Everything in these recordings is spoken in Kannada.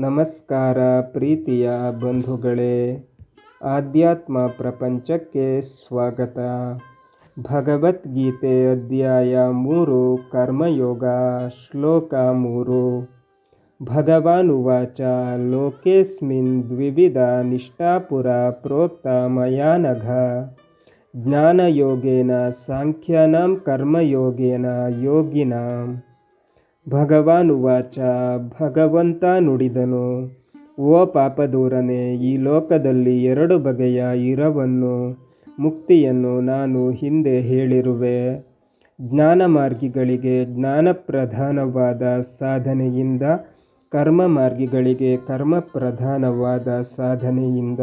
ನಮಸ್ಕಾರ ಪ್ರೀತಿಯ ಬಂಧುಗಳೇ, ಆಧ್ಯಾತ್ಮ ಪ್ರಪಂಚಕ್ಕೆ ಸ್ವಾಗತ. ಭಗವದ್ಗೀತೆ ಅಧ್ಯಾಯ ಮೂರು, ಕರ್ಮಯೋಗ, ಶ್ಲೋಕ ಮೂರು. ಭಗವಾನುವಾಚ ಲೋಕೇಸ್ಮಿನ್ ದ್ವಿವಿಧ ನಿಷ್ಠಾಪುರ ಪ್ರೋಕ್ತ ಮಯಾನಘ. ಜ್ಞಾನಯೋಗೇನ, ಸಾಂಖ್ಯಾನಾಂ ಕರ್ಮಯೋಗೇನ, ಯೋಗಿನಾಂ. ಭಗವಾನುವಾಚ ಭಗವಂತ ನುಡಿದನು. ಓ ಪಾಪದೂರನೆ, ಈ ಲೋಕದಲ್ಲಿ ಎರಡು ಬಗೆಯ ಇರವನ್ನು, ಮುಕ್ತಿಯನ್ನು ನಾನು ಹಿಂದೆ ಹೇಳಿರುವೆ. ಜ್ಞಾನ ಮಾರ್ಗಿಗಳಿಗೆ ಜ್ಞಾನಪ್ರಧಾನವಾದ ಸಾಧನೆಯಿಂದ ಕರ್ಮ ಮಾರ್ಗಿಗಳಿಗೆ ಕರ್ಮ ಪ್ರಧಾನವಾದ ಸಾಧನೆಯಿಂದ.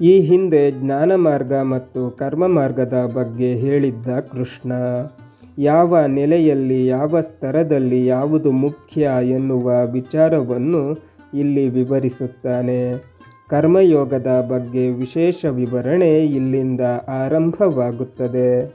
ಈ ಹಿಂದೆ ಜ್ಞಾನ ಮಾರ್ಗ ಮತ್ತು ಕರ್ಮ ಮಾರ್ಗದ ಬಗ್ಗೆ ಹೇಳಿದ್ದ ಕೃಷ್ಣ. ಯಾವ ನೆಲೆಯಲ್ಲಿ, ಯಾವ ಸ್ತರದಲ್ಲಿ ಯಾವುದು ಮುಖ್ಯ ಎನ್ನುವ ವಿಚಾರವನ್ನು ಇಲ್ಲಿ ವಿವರಿಸುತ್ತಾನೆ. ಕರ್ಮಯೋಗದ ಬಗ್ಗೆ ವಿಶೇಷ ವಿವರಣೆ ಇಲ್ಲಿಂದ ಆರಂಭವಾಗುತ್ತದೆ.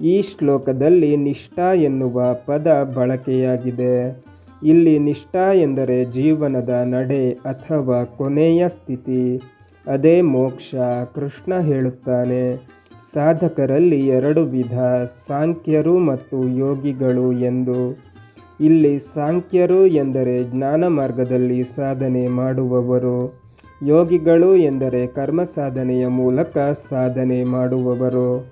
ಈ ಶ್ಲೋಕದಲ್ಲಿ ನಿಷ್ಠಾ ಎನ್ನುವ ಪದ ಬಳಕೆಯಾಗಿದೆ. ಇಲ್ಲಿ ನಿಷ್ಠಾ ಎಂದರೆ ಜೀವನದ ನಡೆ ಅಥವಾ ಕೊನೆಯ ಸ್ಥಿತಿ. ಅದೇ ಮೋಕ್ಷ ಕೃಷ್ಣ ಹೇಳುತ್ತಾನೆ. ಸಾಧಕರಲ್ಲಿ ಎರಡು ವಿಧ, ಸಾಂಖ್ಯರು ಮತ್ತು ಯೋಗಿಗಳು ಎಂದು. ಇಲ್ಲಿ ಸಾಂಖ್ಯರು ಎಂದರೆ ಜ್ಞಾನ ಮಾರ್ಗದಲ್ಲಿ ಸಾಧನೆ ಮಾಡುವವರು. ಯೋಗಿಗಳು ಎಂದರೆ ಕರ್ಮ ಸಾಧನೆಯ ಮೂಲಕ ಸಾಧನೆ ಮಾಡುವವರು.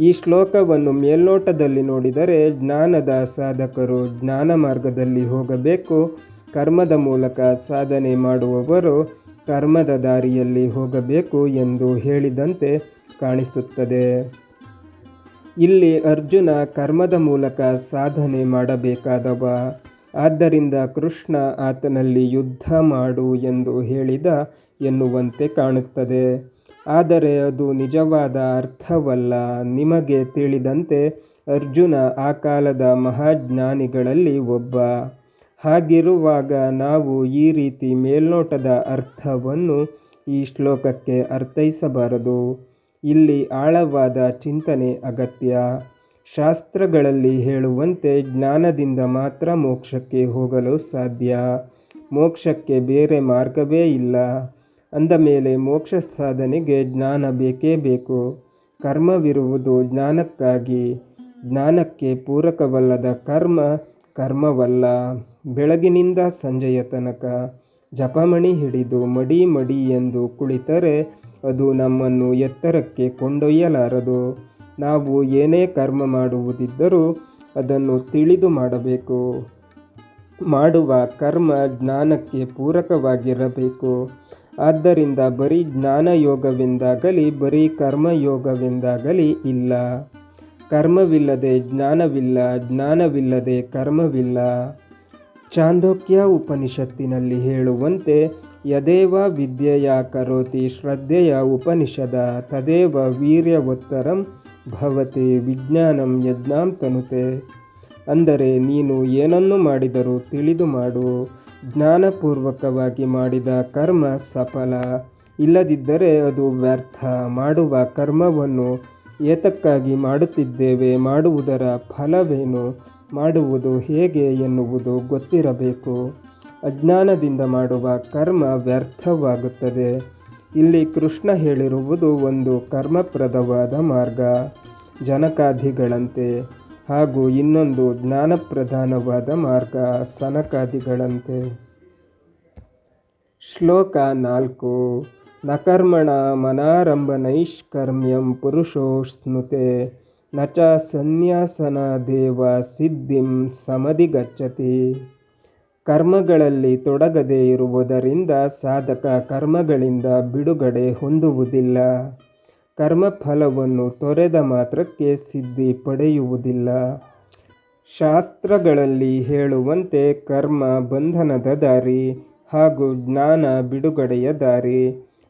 ಈ ಶ್ಲೋಕವನ್ನು ಮೇಲ್ನೋಟದಲ್ಲಿ ನೋಡಿದರೆ ಜ್ಞಾನದ ಸಾಧಕರು ಜ್ಞಾನ ಮಾರ್ಗದಲ್ಲಿ ಹೋಗಬೇಕು, ಕರ್ಮದ ಮೂಲಕ ಸಾಧನೆ ಮಾಡುವವರು ಕರ್ಮದ ದಾರಿಯಲ್ಲಿ ಹೋಗಬೇಕು ಎಂದು ಹೇಳಿದಂತೆ ಕಾಣಿಸುತ್ತದೆ. ಇಲ್ಲಿ ಅರ್ಜುನ ಕರ್ಮದ ಮೂಲಕ ಸಾಧನೆ ಮಾಡಬೇಕಾದವ. ಆದ್ದರಿಂದ ಕೃಷ್ಣ ಆತನಲ್ಲಿ ಯುದ್ಧ ಮಾಡು ಎಂದು ಹೇಳಿದ ಎನ್ನುವಂತೆ ಕಾಣುತ್ತದೆ. ಆದರೆ ಅದು ನಿಜವಾದ ಅರ್ಥವಲ್ಲ. ನಿಮಗೆ ತಿಳಿದಂತೆ ಅರ್ಜುನ ಆ ಕಾಲದ ಮಹಾಜ್ಞಾನಿಗಳಲ್ಲಿ ಒಬ್ಬ. ಹಾಗಿರುವಾಗ ನಾವು ಈ ರೀತಿ ಮೇಲ್ನೋಟದ ಅರ್ಥವನ್ನು ಈ ಶ್ಲೋಕಕ್ಕೆ ಅರ್ಥೈಸಬಾರದು. ಇಲ್ಲಿ ಆಳವಾದ ಚಿಂತನೆ ಅಗತ್ಯ. ಶಾಸ್ತ್ರಗಳಲ್ಲಿ ಹೇಳುವಂತೆ ಜ್ಞಾನದಿಂದ ಮಾತ್ರ ಮೋಕ್ಷಕ್ಕೆ ಹೋಗಲು ಸಾಧ್ಯ. ಮೋಕ್ಷಕ್ಕೆ ಬೇರೆ ಮಾರ್ಗವೇ ಇಲ್ಲ. ಅಂದ ಮೇಲೆ ಮೋಕ್ಷ ಸಾಧನೆಗೆ ಜ್ಞಾನ ಬೇಕೇ ಬೇಕು. ಕರ್ಮವಿರುವುದು ಜ್ಞಾನಕ್ಕಾಗಿ. ಜ್ಞಾನಕ್ಕೆ ಪೂರಕವಲ್ಲದ ಕರ್ಮ ಕರ್ಮವಲ್ಲ. ಬೆಳಗಿನಿಂದ ಸಂಜೆಯ ತನಕ ಜಪಮಣಿ ಹಿಡಿದು ಮಡಿ ಮಡಿ ಎಂದು ಕುಳಿತರೆ ಅದು ನಮ್ಮನ್ನು ಎತ್ತರಕ್ಕೆ ಕೊಂಡೊಯ್ಯಲಾರದು. ನಾವು ಏನೇ ಕರ್ಮ ಮಾಡುವುದಿದ್ದರೂ ಅದನ್ನು ತಿಳಿದು ಮಾಡಬೇಕು. ಮಾಡುವ ಕರ್ಮ ಜ್ಞಾನಕ್ಕೆ ಪೂರಕವಾಗಿರಬೇಕು. ಆದ್ದರಿಂದ ಬರೀ ಜ್ಞಾನಯೋಗವೆಂದಾಗಲಿ, ಬರೀ ಕರ್ಮಯೋಗವೆಂದಾಗಲಿ ಇಲ್ಲ. ಕರ್ಮವಿಲ್ಲದೆ ಜ್ಞಾನವಿಲ್ಲ, ಜ್ಞಾನವಿಲ್ಲದೆ ಕರ್ಮವಿಲ್ಲ. ಚಾಂದೋಕ್ಯ ಉಪನಿಷತ್ತಿನಲ್ಲಿ ಹೇಳುವಂತೆ ಯದೇವ ವಿದ್ಯೆಯ ಕರೋತಿ ಶ್ರದ್ಧೆಯ ಉಪನಿಷದ, ತದೇವ ವೀರ್ಯವೋತ್ತರಂ ಭವತಿ ವಿಜ್ಞಾನಂ ಯಜ್ಞಾಂ ತನುತೆ. ಅಂದರೆ ನೀನು ಏನನ್ನು ಮಾಡಿದರೂ ತಿಳಿದು ಮಾಡು, ಜ್ಞಾನಪೂರ್ವಕವಾಗಿ ಮಾಡಿದ ಕರ್ಮ ಸಫಲ. ಇಲ್ಲದಿದ್ದರೆ ಅದು ವ್ಯರ್ಥ, ಮಾಡುವ ಕರ್ಮವನ್ನು ಏತಕ್ಕಾಗಿ ಮಾಡುತ್ತಿದ್ದೇವೆ, ಮಾಡುವುದರ ಫಲವೇನು, ಮಾಡುವುದು ಹೇಗೆ ಎನ್ನುವುದು ಗೊತ್ತಿರಬೇಕು. ಅಜ್ಞಾನದಿಂದ ಮಾಡುವ ಕರ್ಮ ವ್ಯರ್ಥವಾಗುತ್ತದೆ. ಇಲ್ಲಿ ಕೃಷ್ಣ ಹೇಳಿರುವುದು ಒಂದು ಕರ್ಮಪ್ರದವಾದ ಮಾರ್ಗ. ಜನಕಾದಿಗಳಂತೆ ಹಾಗೂ ಇನ್ನೊಂದು ಜ್ಞಾನಪ್ರಧಾನವಾದ ಮಾರ್ಗ ಸನಕಾದಿಗಳಂತೆ. ಶ್ಲೋಕ ನಾಲ್ಕು. ನ ಕರ್ಮಣ ಮನಾರಂಭನೈಷ್ಕರ್ಮ್ಯಂ ಪುರುಷೋ ಸ್ನುತೆ ನ ಚ ಸನ್ಯಾಸನ ದೇವ ಸಿದ್ಧಿಂ ಸಮಧಿಗಚ್ಚತಿ ಕರ್ಮಗಳಲ್ಲಿ ತೊಡಗದೇ ಇರುವುದರಿಂದ ಸಾಧಕ ಕರ್ಮಗಳಿಂದ ಬಿಡುಗಡೆ ಹೊಂದುವುದಿಲ್ಲ. ಕರ್ಮಫಲವನ್ನು ತೊರೆದ ಮಾತ್ರಕ್ಕೆ ಸಿದ್ಧಿ ಪಡೆಯುವುದಿಲ್ಲ. ಶಾಸ್ತ್ರಗಳಲ್ಲಿ ಹೇಳುವಂತೆ ಕರ್ಮ ಬಂಧನದ ದಾರಿ ಹಾಗೂ ಜ್ಞಾನ ಬಿಡುಗಡೆಯ ದಾರಿ.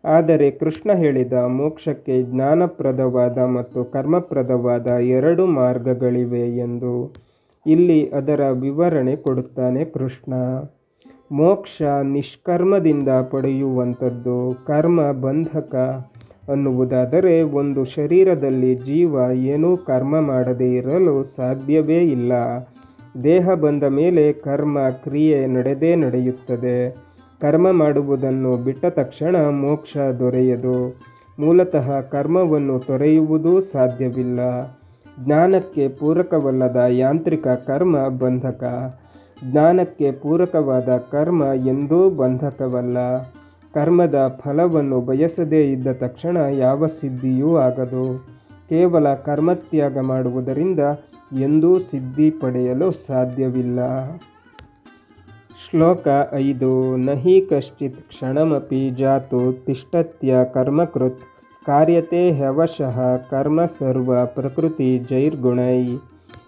ಆದರೆ ಕೃಷ್ಣ ಹೇಳಿದ ಮೋಕ್ಷಕ್ಕೆ ಜ್ಞಾನಪ್ರದವಾದ ಮತ್ತು ಕರ್ಮಪ್ರದವಾದ ಎರಡು ಮಾರ್ಗಗಳಿವೆ ಎಂದು ಇಲ್ಲಿ ಅದರ ವಿವರಣೆ ಕೊಡುತ್ತಾನೆ ಕೃಷ್ಣ. ಮೋಕ್ಷ ನಿಷ್ಕರ್ಮದಿಂದ ಪಡೆಯುವಂಥದ್ದು ಕರ್ಮ ಬಂಧಕ ಅನ್ನುವುದಾದರೆ ಒಂದು ಶರೀರದಲ್ಲಿ ಜೀವ ಏನೂ ಕರ್ಮ ಮಾಡದೇ ಇರಲು ಸಾಧ್ಯವೇ ಇಲ್ಲ. ದೇಹ ಬಂದ ಮೇಲೆ ಕರ್ಮ ಕ್ರಿಯೆ ನಡೆದೇ ನಡೆಯುತ್ತದೆ. ಕರ್ಮ ಮಾಡುವುದನ್ನು ಬಿಟ್ಟ ತಕ್ಷಣ ಮೋಕ್ಷ ದೊರೆಯದು. ಮೂಲತಃ ಕರ್ಮವನ್ನು ತೊರೆಯುವುದೂ ಸಾಧ್ಯವಿಲ್ಲ. ಜ್ಞಾನಕ್ಕೆ ಪೂರಕವಲ್ಲದ ಯಾಂತ್ರಿಕ ಕರ್ಮ ಬಂಧಕ. ಜ್ಞಾನಕ್ಕೆ ಪೂರಕವಾದ ಕರ್ಮ ಎಂದೂ ಬಂಧಕವಲ್ಲ. ಕರ್ಮದ ಫಲವನ್ನು ಬಯಸದೇ ಇದ್ದ ತಕ್ಷಣ ಯಾವ ಸಿದ್ಧಿಯೂ ಆಗದು. ಕೇವಲ ಕರ್ಮತ್ಯಾಗ ಮಾಡುವುದರಿಂದ ಎಂದೂ ಸಿದ್ಧಿ ಪಡೆಯಲು ಸಾಧ್ಯವಿಲ್ಲ. ಶ್ಲೋಕ ಐದು. ನಹಿ ಕಶ್ಚಿತ್ ಕ್ಷಣಮಪಿ ಜಾತು ತಿಷ್ಟತ್ಯ ಕರ್ಮಕೃತ್. ಕಾರ್ಯತೆ ಹ್ಯವಶಃ ಕರ್ಮ ಸರ್ವ ಪ್ರಕೃತಿ ಜೈರ್ಗುಣೈ.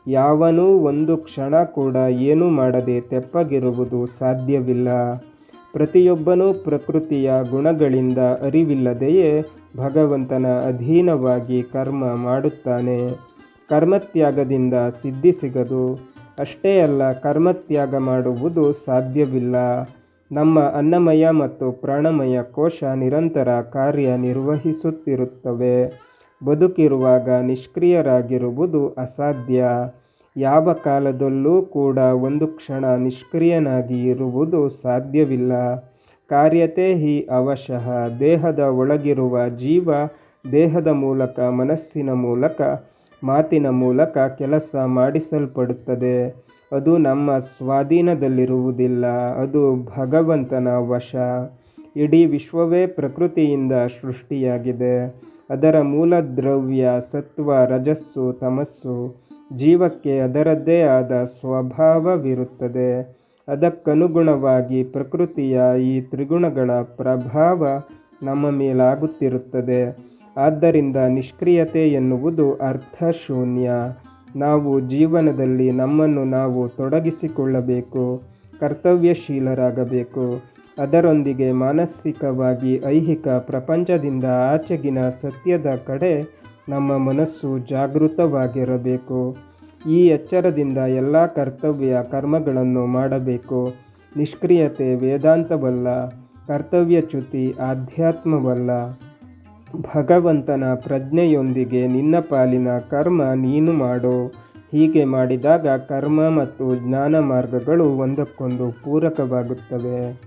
ಯಾವನೂ ಒಂದು ಕ್ಷಣ ಕೂಡ ಏನೂ ಮಾಡದೆ ತೆಪ್ಪಗಿರುವುದು ಸಾಧ್ಯವಿಲ್ಲ. ಪ್ರತಿಯೊಬ್ಬನೂ ಪ್ರಕೃತಿಯ ಗುಣಗಳಿಂದ ಅರಿವಿಲ್ಲದೆಯೇ ಭಗವಂತನ ಅಧೀನವಾಗಿ ಕರ್ಮ ಮಾಡುತ್ತಾನೆ. ಕರ್ಮತ್ಯಾಗದಿಂದ ಸಿದ್ಧಿ ಸಿಗದು. ಅಷ್ಟೇ ಅಲ್ಲ, ಕರ್ಮತ್ಯಾಗ ಮಾಡುವುದು ಸಾಧ್ಯವಿಲ್ಲ. ನಮ್ಮ ಅನ್ನಮಯ ಮತ್ತು ಪ್ರಾಣಮಯ ಕೋಶ ನಿರಂತರ ಕಾರ್ಯ ನಿರ್ವಹಿಸುತ್ತಿರುತ್ತವೆ. ಬದುಕಿರುವಾಗ ನಿಷ್ಕ್ರಿಯರಾಗಿರುವುದು ಅಸಾಧ್ಯ. ಯಾವ ಕಾಲದಲ್ಲೂ ಕೂಡ ಒಂದು ಕ್ಷಣ ನಿಷ್ಕ್ರಿಯನಾಗಿ ಇರುವುದು ಸಾಧ್ಯವಿಲ್ಲ. ಕಾರ್ಯತೆ ಹಿ ಅವಶಃ, ದೇಹದ ಒಳಗಿರುವ ಜೀವ ದೇಹದ ಮೂಲಕ, ಮನಸ್ಸಿನ ಮೂಲಕ, ಮಾತಿನ ಮೂಲಕ ಕೆಲಸ ಮಾಡಿಸಲ್ಪಡುತ್ತದೆ. ಅದು ನಮ್ಮ ಸ್ವಾಧೀನದಲ್ಲಿರುವುದಿಲ್ಲ, ಅದು ಭಗವಂತನ ವಶ. ಇಡೀ ವಿಶ್ವವೇ ಪ್ರಕೃತಿಯಿಂದ ಸೃಷ್ಟಿಯಾಗಿದೆ. ಅದರ ಮೂಲ ದ್ರವ್ಯ, ಸತ್ವ, ರಜಸ್ಸು, ತಮಸ್ಸು, ಜೀವಕ್ಕೆ ಅದರದ್ದೇ ಆದ ಸ್ವಭಾವವಿರುತ್ತದೆ. ಅದಕ್ಕನುಗುಣವಾಗಿ ಪ್ರಕೃತಿಯ ಈ ತ್ರಿಗುಣಗಳ ಪ್ರಭಾವ ನಮ್ಮ ಮೇಲಾಗುತ್ತಿರುತ್ತದೆ. ಆದ್ದರಿಂದ ನಿಷ್ಕ್ರಿಯತೆ ಎನ್ನುವುದು ಅರ್ಥಶೂನ್ಯ. ನಾವು ಜೀವನದಲ್ಲಿ ನಮ್ಮನ್ನು ನಾವು ತೊಡಗಿಸಿಕೊಳ್ಳಬೇಕು, ಕರ್ತವ್ಯಶೀಲರಾಗಬೇಕು. ಅದರೊಂದಿಗೆ ಮಾನಸಿಕವಾಗಿ ಐಹಿಕ ಪ್ರಪಂಚದಿಂದ ಆಚೆಗಿನ ಸತ್ಯದ ಕಡೆ ನಮ್ಮ ಮನಸ್ಸು ಜಾಗೃತವಾಗಿರಬೇಕು. ಈ ಎಚ್ಚರದಿಂದ ಎಲ್ಲ ಕರ್ತವ್ಯ ಕರ್ಮಗಳನ್ನು ಮಾಡಬೇಕು. ನಿಷ್ಕ್ರಿಯತೆ ವೇದಾಂತವಲ್ಲ, ಕರ್ತವ್ಯಚ್ಯುತಿ ಆಧ್ಯಾತ್ಮವಲ್ಲ. ಭಗವಂತನ ಪ್ರಜ್ಞೆಯೊಂದಿಗೆ ನಿನ್ನ ಪಾಲಿನ ಕರ್ಮ ನೀನು ಮಾಡು. ಹೀಗೆ ಮಾಡಿದಾಗ ಕರ್ಮ ಮತ್ತು ಜ್ಞಾನ ಮಾರ್ಗಗಳು ಒಂದಕ್ಕೊಂದು ಪೂರಕವಾಗುತ್ತವೆ.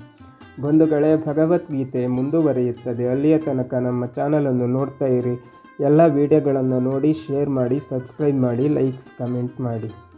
ಬಂಧುಗಳೇ, ಭಗವದ್ಗೀತೆ ಮುಂದುವರಿಯುತ್ತದೆ. ಅಲ್ಲಿಯ ತನಕ ನಮ್ಮ ಚಾನಲನ್ನು ನೋಡ್ತಾ ಇರಿ. ಎಲ್ಲ ವಿಡಿಯೋಗಳನ್ನು ನೋಡಿ, ಶೇರ್ ಮಾಡಿ, ಸಬ್ಸ್ಕ್ರೈಬ್ ಮಾಡಿ, ಲೈಕ್ಸ್, ಕಮೆಂಟ್ ಮಾಡಿ.